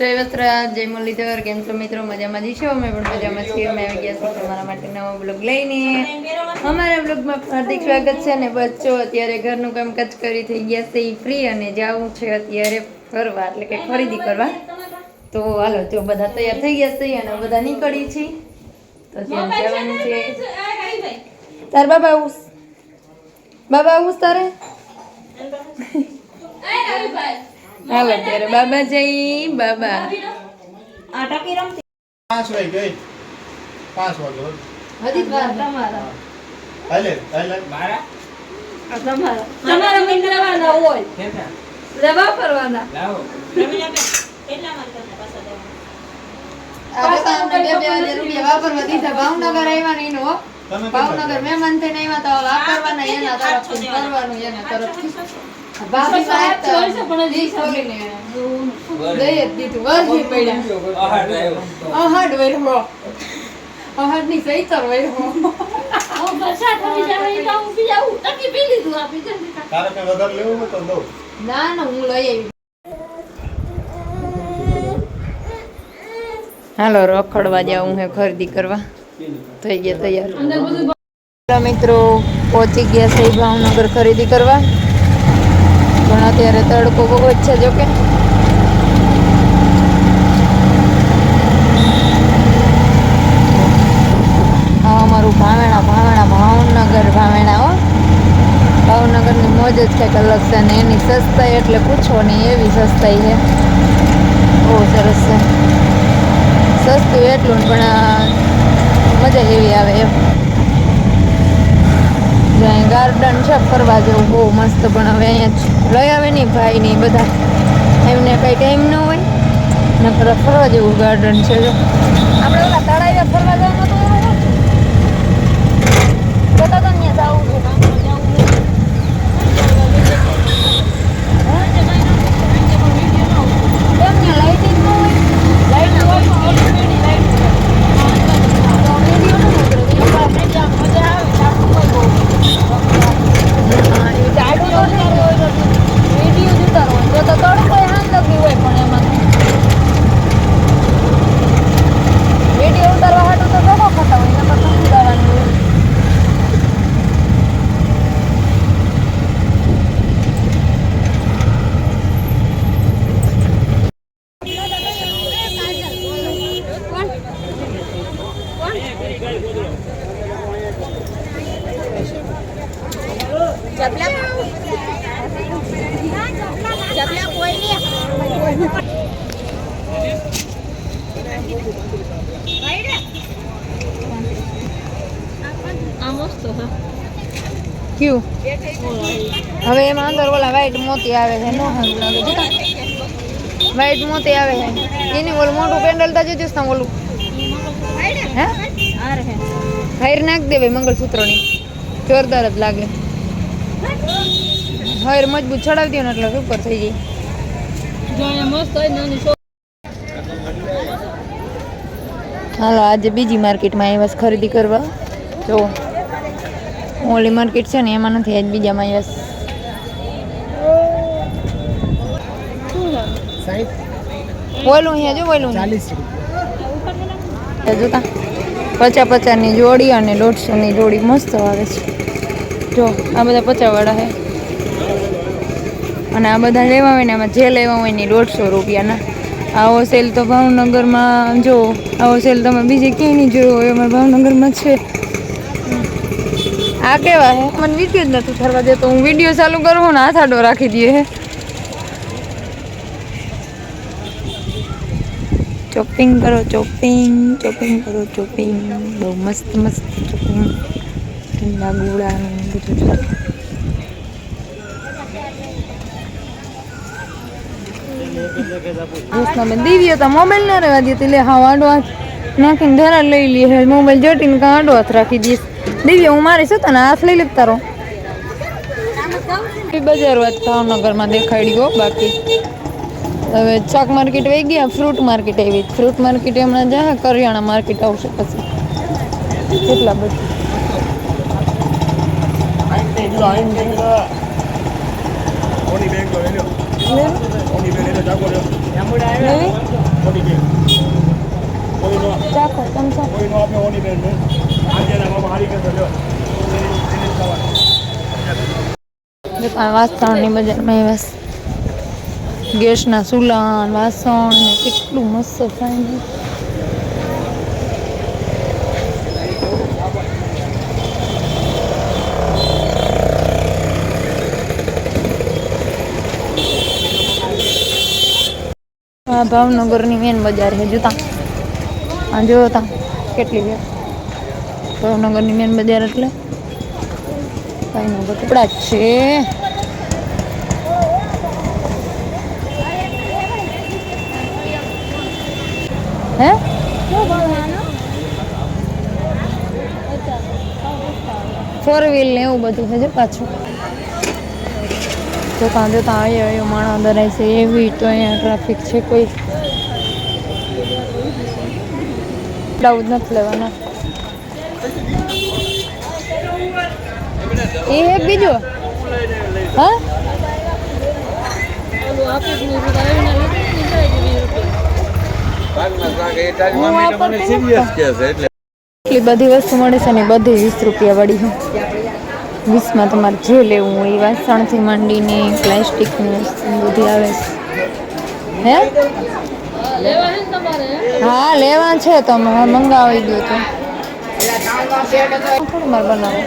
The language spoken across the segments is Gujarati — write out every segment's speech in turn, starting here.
જય વસ્ત્રા જય મુરલીધર કેમ છો મિત્રો? મજામાં જ છો? અમે પણ મજામાં છીએ. અમે આવી ગયા છીએ તમારા માટે નવો બ્લોગ લઈને. અમારા બ્લોગમાં હાર્દિક સ્વાગત છે ને જો અત્યારે ઘરનું કામકાજ કરી થઈ ગયા છે એ ફ્રી અને જવું છે અત્યારે ફરવા એટલે કે ખરીદી કરવા. તો હાલો જો બધા તૈયાર થઈ ગયા છે અને બધા નીકળી છે. તો ત્યાં જવાનું છે. તાર બાબા આવું બાબા આવું તારે? હાલો ત્યારે બાબા જઈ બાબા. પાંચ વાગે ગઈ. પાંચ વાગે હજી વાર તમારા. હાલે હાલે. તમારા. તમારા મિત્રવાના હોય. લેવા ફરવાના. લાવો. તો અમને બે બે વાપરવા ભાવનગર મહેમાન થઈને આવ્યા તો વાપરવાના એના તરફ કરવાનું એના તરફથી. ભાભી સાહેબ તો ઈ ખોલીને દઈ દીધું વરસી પડ્યા. અહાડ વરહો અહાડની સૈતર વરહો તારે કઈ વધારે લેવું હોય તો ના ના હું લઈ આવી. હાલો રખડવા જાઉં હે ખરીદી કરવા. થઈ ગયા તૈયાર. મિત્રો પહોંચી ગયા છે ભાવનગર ખરીદી કરવા. પણ અત્યારે તડકો બહુ જ છે જોકે. અમારું ભાવેણા ભાવેણા, ભાવનગર ભાવેણા હો. ભાવનગરની મોજ જ કંઈક અલગ છે ને એની સસ્તાઈ એટલે પૂછો નહીં એવી સસ્તાઈ છે. બહુ સરસ છે. સસ્તું એટલું પણ મજા એવી આવે એમ. જ્યાં ગાર્ડન છે, ફરવા જેવું બહુ મસ્ત પણ હવે અહીંયા લઈ આવે નહીં ભાઈ નહીં બધા. એમને કંઈ ટાઈમ ન હોય. નકર ફરવા જેવું ગાર્ડન છે જો. આપણે ઓલા તળાવે ફરવા જવાનું હતું તો ને ત્યાં જવું છે કેમ ને લાઇટિંગ ન હોય લાઇટ હોય તો ઓલરેડી લાઇટ છે તો વિડિયો ન ઉતરે વિડિયો મજા મજા આવે સારું કોઈ બહુ હા એ ટાઈટ તો નહીં હોય વિડિયો જ ઉતારવો હોય તો તો તડકો એ હાથ લગી હોય પણ એમાં વિડિયો ઉતારવા હાટું તો લોકો ખતા હોય એમાં તો ઉતારવાનું હોય ક્યું? હવે એમાં અંદર ઓલા વ્હાઈટ મોતી આવે છે, નો સારું લાગે. જોતા? વ્હાઈટ મોતી આવે છે. એની ઓલું મોટું પેન્ડલ તા જોઈશ ને ઓલું? હે? હાઈર નાખ દે ભાઈ મંગળસૂત્રની. જોરદાર જ લાગે. હાઈર મજબૂત ચડાવી દો ને એટલે ઉપર થઈ જાય. હાલો આજે બીજી માર્કેટમાં આવ્યા ખરીદી કરવા. જો ઓલી માર્કેટ છે ને એમાં નથી આજ બીજામાં આવ્યા ઓલું અહીંયા જો ઓલું જોતા. પચાસ પચાસની જોડી અને દોઢસોની જોડી મસ્ત આવે છે. જો આ બધા પચાસવાળા છે. અને આ બધા લેવા હોય ને આમાં જે લેવા હોય ને દોઢસો રૂપિયાના. આવો સેલ તો ભાવનગરમાં, જો, આવો સેલ તમે બીજે ક્યાંય નહીં જોયો હોય, અમારે ભાવનગરમાં છે. આ કેવા હે? મને વીડિયો જ નથી ફરવા દેતો. હું વીડિયો ચાલુ કરું ને હાથ આડો રાખી દઈએ હે. ચોપિંગ કરો ચોપિંગ ચોપિંગ કરો ચોપિંગ બહુ મસ્ત મસ્ત ચોપિંગ ઠંડા ગોળાનું બધું. છે મેં દીવી તો મોબાઈલ ના રહેવા દે એટલે હા આડો હાથ નાખીને ધરા લઈ લઈએ મોબાઈલ જોટીને કાં આડો હાથ રાખી દઈશ. દિવ્ય હું મારી છું તને હાથ લઈ લેતા તારો? બજાર વાત ભાવનગરમાં ગયો બાકી. હવે શાક માર્કેટ વહી ગયા ફ્રૂટ માર્કેટ આવી. ફ્રૂટ માર્કેટ હમણાં જાય કરિયાણા માર્કેટ આવશે પછી. કેટલા બધા. ચાખો બજારમાં ગેસના ચૂલા વાસણ કેટલું મસ્ત થાય ભાવનગરની મેન બજાર છે જોતા આ જોતા કેટલી છે. ભાવનગરની મેન બજાર એટલે ભાવનગર કપડા જ છે. હે? ફોર વ્હીલ ને એવું બધું છે, જો પાછું જોતા જોતા આવી આવ્યો માણસ અંદર છે. એવી તો અહીંયા ટ્રાફિક છે કોઈ. ડાઉટ નથી લેવાના. એ એક બીજો. હા? હું એટલી? બધી વસ્તુ મળે છે ને બધી વીસ રૂપિયા વાળી વીસમાં તમારે જે લેવું હોય એ વાસણથી માંડીને પ્લાસ્ટિકની બધી આવે હે? હા લેવા છે તો હા, મંગાવી દો તો. બનાવો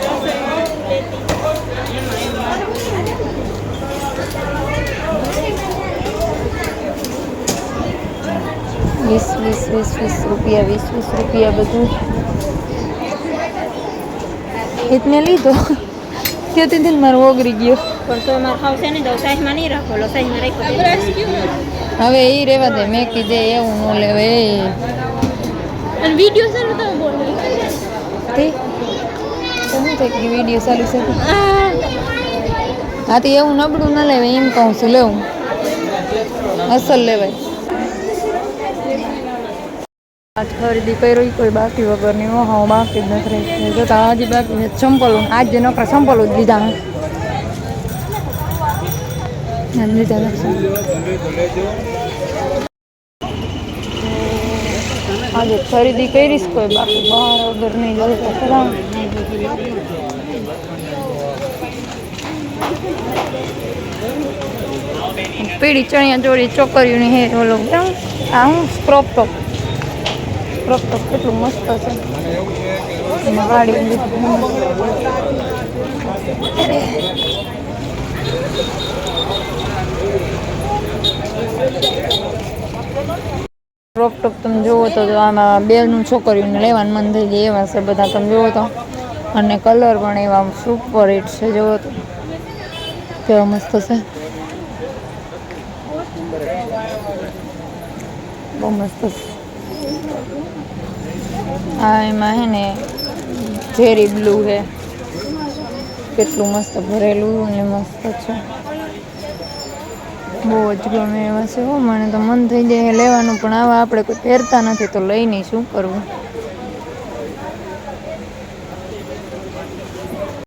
વીસ વીસ વીસ વીસ રૂપિયા વીસ વીસ રૂપિયા બધું. એટલે લીધો. થી મારો ઓગરી ગયો પણ તો મારે ખાવશે નહીં તો સાઈઝમાં નહીં રાખો લો સાઈઝમાં રાખો હવે એ રેવા દે મેં કીધે એવું ન લેવે અને વીડિયો છે ને તમે બોલો તે તો શું થાય કે વીડિયો ચાલુ છે તો? હા તો એવું નબળું ન લેવાય એમ કહું છું લેવું અસલ લેવાય આ ખરીદી કરી, કોઈ બાકી વગરની હા બાકી જ નથી રહી. તો તાજી બાકી છે ચંપલો આજ જે નકરા ચંપલો જ લીધા. લીધા આજે ખરીદી કરીશ, કોઈ બાકી બહાર વગરની નહીં કરા પીળી ચણિયા ચોળી ચોકરીઓની હે ઓલો? આ હું ક્રોપ ટોપ ટોપ કેટલું મસ્ત છે. વાળી ક્રોપ ટોપ તમે જુઓ તો આમાં બેનું છોકરીઓને લેવાનું મન થઈ જાય એવા છે બધા તમે જુઓ તો. અને કલર પણ એવા સુપર હિટ છે, જુઓ તો. કેવા મસ્ત છે. બહુ મસ્ત છે. આ એમાં હે ને ઝેરી બ્લુ હે. કેટલું મસ્ત ભરેલું અને મસ્ત છે. બહુ જ ગમે એવા છે હો, મને તો મન થઈ જાય લેવાનું, પણ આવા આપણે કોઈ પહેરતા નથી તો લઈ નહીં શું કરવું?